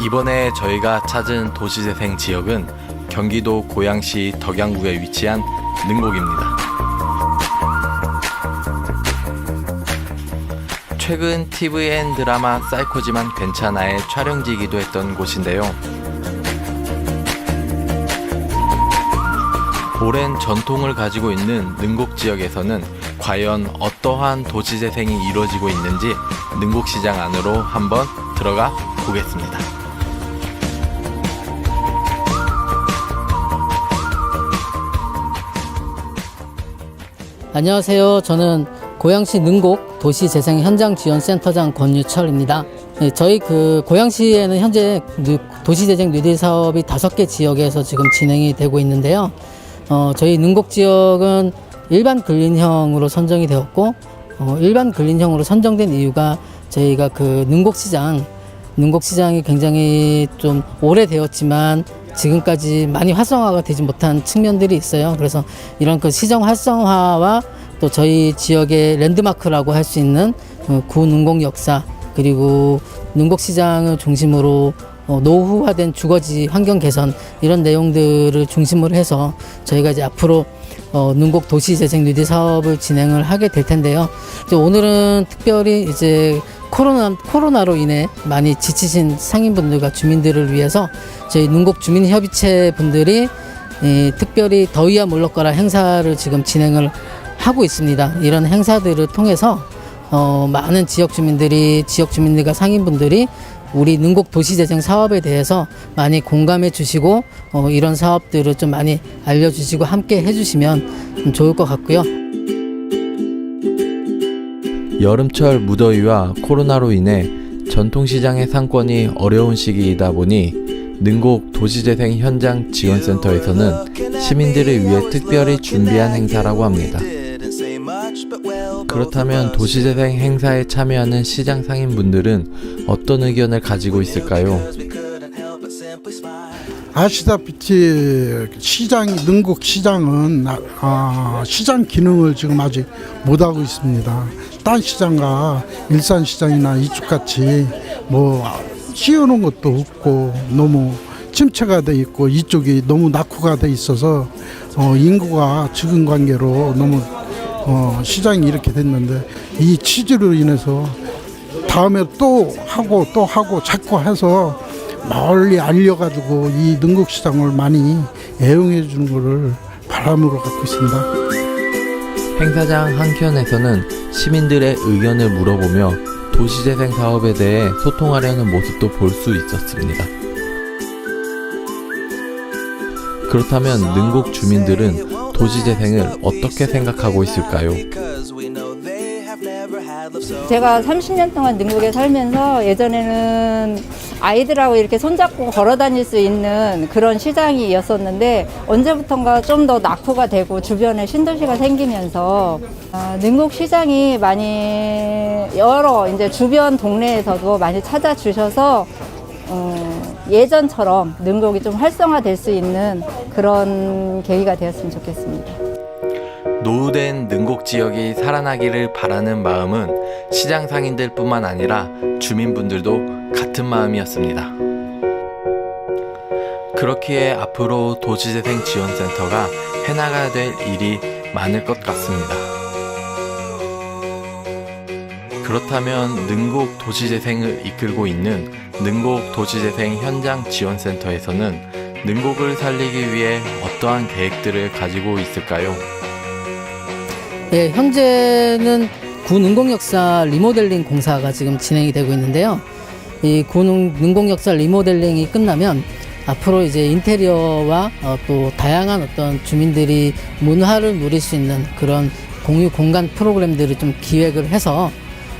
이번에 저희가 찾은 도시재생 지역은 경기도 고양시 덕양구에 위치한 능곡입니다. 최근 TVN 드라마 사이코지만 괜찮아의 촬영지이기도 했던 곳인데요. 오랜 전통을 가지고 있는 능곡 지역에서는 과연 어떠한 도시재생이 이루어지고 있는지 능곡시장 안으로 한번 들어가 보겠습니다. 안녕하세요. 저는 고양시 능곡 도시재생 현장 지원센터장 권유철입니다. 네, 저희 그 고양시에는 현재 누- 도시재생 뉴딜 사업이 다섯 개 지역에서 지금 진행이 되고 있는데요. 어, 저희 능곡 지역은 일반 근린형으로 선정이 되었고 어, 일반 근린형으로 선정된 이유가 저희가 그 능곡시장 능곡시장이 굉장히 좀 오래되었지만 지금까지 많이 활성화가 되지 못한 측면들이 있어요. 그래서 이런 그 시정 활성화와 또 저희 지역의 랜드마크라고 할 수 있는 그 구능곡 역사 그리고 능곡 시장을 중심으로 어, 노후화된 주거지 환경 개선 이런 내용들을 중심으로 해서 저희가 이제 앞으로 어, 능곡 도시 재생 뉴딜 사업을 진행을 하게 될 텐데요. 오늘은 특별히 이제 코로나 코로나로 인해 많이 지치신 상인분들과 주민들을 위해서 저희 능곡 주민협의체 분들이 이, 특별히 더위야 물러거라 행사를 지금 진행을 하고 있습니다. 이런 행사들을 통해서 어, 많은 지역 주민들이 지역 주민들과 상인분들이 우리 능곡 도시재생 사업에 대해서 많이 공감해 주시고 어, 이런 사업들을 좀 많이 알려주시고 함께 해주시면 좀 좋을 것 같고요. 여름철 무더위와 코로나로 인해 전통시장의 상권이 어려운 시기이다 보니 능곡 도시재생 현장 지원센터에서는 시민들을 위해 특별히 준비한 행사라고 합니다. 그렇다면 도시재생 행사에 참여하는 시장 상인분들은 어떤 의견을 가지고 있을까요? 아시다시피 시장 능곡 시장은 아, 아, 시장 기능을 지금 아직 못 하고 있습니다. 딴 시장과 일산 시장이나 이쪽 같이 뭐 씌워놓은 것도 없고 너무 침체가 돼 있고 이쪽이 너무 낙후가 돼 있어서 어, 인구가 적은 관계로 너무 어, 시장이 이렇게 됐는데 이 취지로 인해서 다음에 또 하고 또 하고 자꾸 해서 멀리 알려가지고 이 능곡시장을 많이 애용해 주는 것을 바람으로 갖고 있습니다. 행사장 한켠에서는 시민들의 의견을 물어보며 도시재생 사업에 대해 소통하려는 모습도 볼 수 있었습니다. 그렇다면 능곡 주민들은 도시재생을 어떻게 생각하고 있을까요? 제가 30년 동안 능곡에 살면서 예전에는 아이들하고 이렇게 손잡고 걸어 다닐 수 있는 그런 시장이었었는데 언제부턴가 좀 더 낙후가 되고 주변에 신도시가 생기면서 아, 능곡 시장이 많이 여러 이제 주변 동네에서도 많이 찾아주셔서 어, 예전처럼 능곡이 좀 활성화될 수 있는 그런 계기가 되었으면 좋겠습니다. 노후된 능곡 지역이 살아나기를 바라는 마음은 시장 상인들 뿐만 아니라 주민분들도 같은 마음이었습니다. 그렇기에 앞으로 도시재생 지원센터가 해나가야 될 일이 많을 것 같습니다. 그렇다면 능곡 도시재생을 이끌고 있는 능곡 도시재생 현장 지원센터에서는 능곡을 살리기 위해 어떠한 계획들을 가지고 있을까요? 네, 현재는 구능공역사 리모델링 공사가 지금 진행이 되고 있는데요. 이 구능공역사 리모델링이 끝나면 앞으로 이제 인테리어와 어, 또 다양한 어떤 주민들이 문화를 누릴 수 있는 그런 공유 공간 프로그램들을 좀 기획을 해서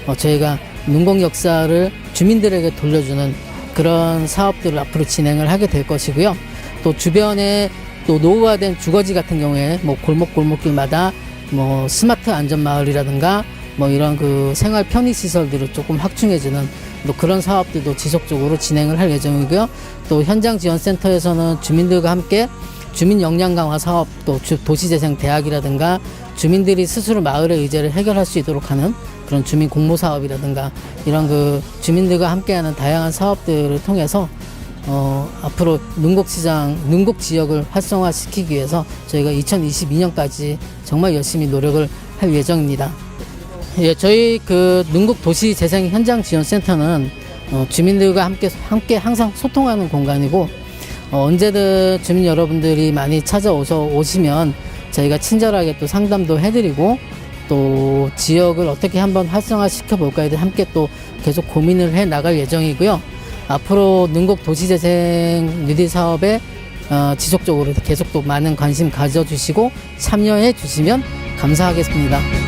어, 저희가 능공 역사를 주민들에게 돌려주는 그런 사업들을 앞으로 진행을 하게 될 것이고요. 또 주변에 또 노후화된 주거지 같은 경우에 뭐 골목 골목길마다 뭐 스마트 안전 마을이라든가 뭐 이런 그 생활 편의 시설들을 조금 확충해주는 또 그런 사업들도 지속적으로 진행을 할 예정이고요. 또 현장 지원 센터에서는 주민들과 함께 주민 역량 강화 사업 또 주- 도시재생 대학이라든가 주민들이 스스로 마을의 의제를 해결할 수 있도록 하는 그런 주민 공모 사업이라든가 이런 그 주민들과 함께하는 다양한 사업들을 통해서 어, 앞으로 능곡 시장, 능곡 지역을 활성화시키기 위해서 저희가 2022년까지 정말 열심히 노력을 할 예정입니다. 예, 저희 그 능곡 도시 재생 현장 지원 센터는 어, 주민들과 함께 함께 항상 소통하는 공간이고 어, 언제든 주민 여러분들이 많이 찾아오셔 오시면 저희가 친절하게 또 상담도 해드리고 또 지역을 어떻게 한번 활성화 시켜 볼까에 대해 함께 또 계속 고민을 해 나갈 예정이고요. 앞으로 능곡 도시재생 뉴딜 사업에 어, 지속적으로 계속 또 많은 관심 가져주시고 참여해 주시면 감사하겠습니다.